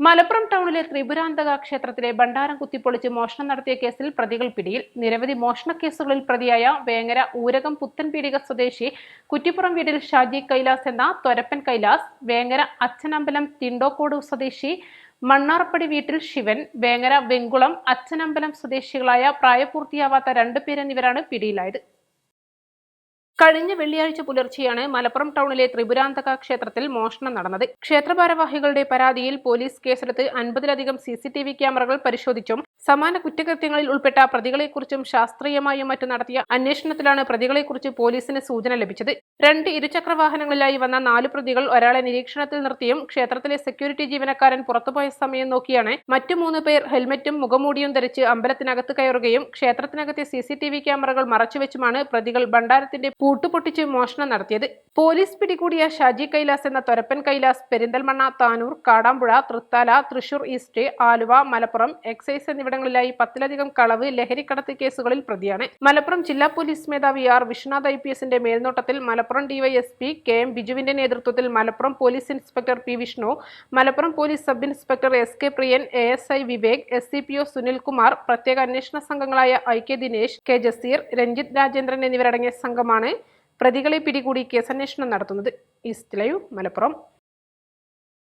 മലപ്പുറം ടൗണിലെ ത്രിപുരാന്തക ക്ഷേത്രത്തിലെ ഭണ്ഡാരം കുത്തിപ്പൊളിച്ച് മോഷണം നടത്തിയ കേസിൽ പ്രതികൾ പിടിയിൽ. നിരവധി മോഷണ കേസുകളിൽ പ്രതിയായ വേങ്ങര ഊരകം പുത്തൻപീടിക സ്വദേശി കുറ്റിപ്പുറം വീടിൽ ഷാജി കൈലാസ് എന്ന തൊരപ്പൻ കൈലാസ് വേങ്ങര അച്ഛനമ്പലം തിണ്ടോക്കോട് സ്വദേശി മണ്ണാർപ്പടി വീട്ടിൽ ശിവൻ വേങ്ങര വെങ്കുളം അച്ഛനമ്പലം സ്വദേശികളായ പ്രായപൂർത്തിയാവാത്ത രണ്ടുപേരെന്നിവരാണ് പിടിയിലായത്. കഴിഞ്ഞ വെള്ളിയാഴ്ച പുലർച്ചെയാണ് മലപ്പുറം ടൗണിലെ ത്രിപുരാന്തക ക്ഷേത്രത്തിൽ മോഷണം നടന്നത്. ക്ഷേത്രഭാരവാഹികളുടെ പരാതിയിൽ പോലീസ് കേസെടുത്ത് അൻപതിലധികം സി സി ടി വി ക്യാമറകൾ പരിശോധിച്ചും സമാന കുറ്റകൃത്യങ്ങളിൽ ഉൾപ്പെട്ട പ്രതികളെക്കുറിച്ചും ശാസ്ത്രീയമായും മറ്റും നടത്തിയ അന്വേഷണത്തിലാണ് പ്രതികളെക്കുറിച്ച് പോലീസിന് സൂചന ലഭിച്ചത്. രണ്ട് ഇരുചക്ര വാഹനങ്ങളിലായി വന്ന നാല് പ്രതികൾ ഒരാളെ നിരീക്ഷണത്തിൽ നിർത്തിയും ക്ഷേത്രത്തിലെ സെക്യൂരിറ്റി ജീവനക്കാരൻ പുറത്തുപോയ സമയം നോക്കിയാണ് മറ്റു മൂന്ന് പേർ ഹെൽമറ്റും മുഖമൂടിയും ധരിച്ച് അമ്പലത്തിനകത്ത് കയറുകയും ക്ഷേത്രത്തിനകത്തെ സി സി ടി വി ക്യാമറകൾ മറച്ചുവെച്ചുമാണ് പ്രതികൾ ഭണ്ഡാരത്തിന്റെ പൂട്ടുപൊട്ടിച്ച് മോഷണം നടത്തിയത്. പോലീസ് പിടികൂടിയ ഷാജി കൈലാസ് എന്ന തൊരപ്പൻ കൈലാസ് പെരിന്തൽമണ്ണ താനൂർ കാടാമ്പുഴ തൃത്താല തൃശൂർ ഈസ്റ്റ് ആലുവ മലപ്പുറം എക്സൈസ് എന്നിവിടങ്ങളിലായി പത്തിലധികം കളവ് ലഹരിക്കടത്ത് കേസുകളിൽ പ്രതിയാണ്. മലപ്പുറം ജില്ലാ പോലീസ് മേധാവി ആർ വിശ്വനാഥ് ഐ പി എസിന്റെ മേൽനോട്ടത്തിൽ മലപ്പുറം ഡിവൈഎസ്പി കെ എം ബിജുവിന്റെ നേതൃത്വത്തിൽ Malappuram police inspector P Vishnu Malappuram police sub inspector S K Priyan A S I Vivek S C P O Sunilkumar പ്രത്യേക അന്വേഷണ സംഘങ്ങളായ I K Dinesh K Jaseer Ranjith Rajendran എന്നിവരടങ്ങിയ സംഘമാണ് പ്രതികളെ പിടികൂടി കേസന്വേഷണം നടത്തുന്നത്. East Live Malappuram.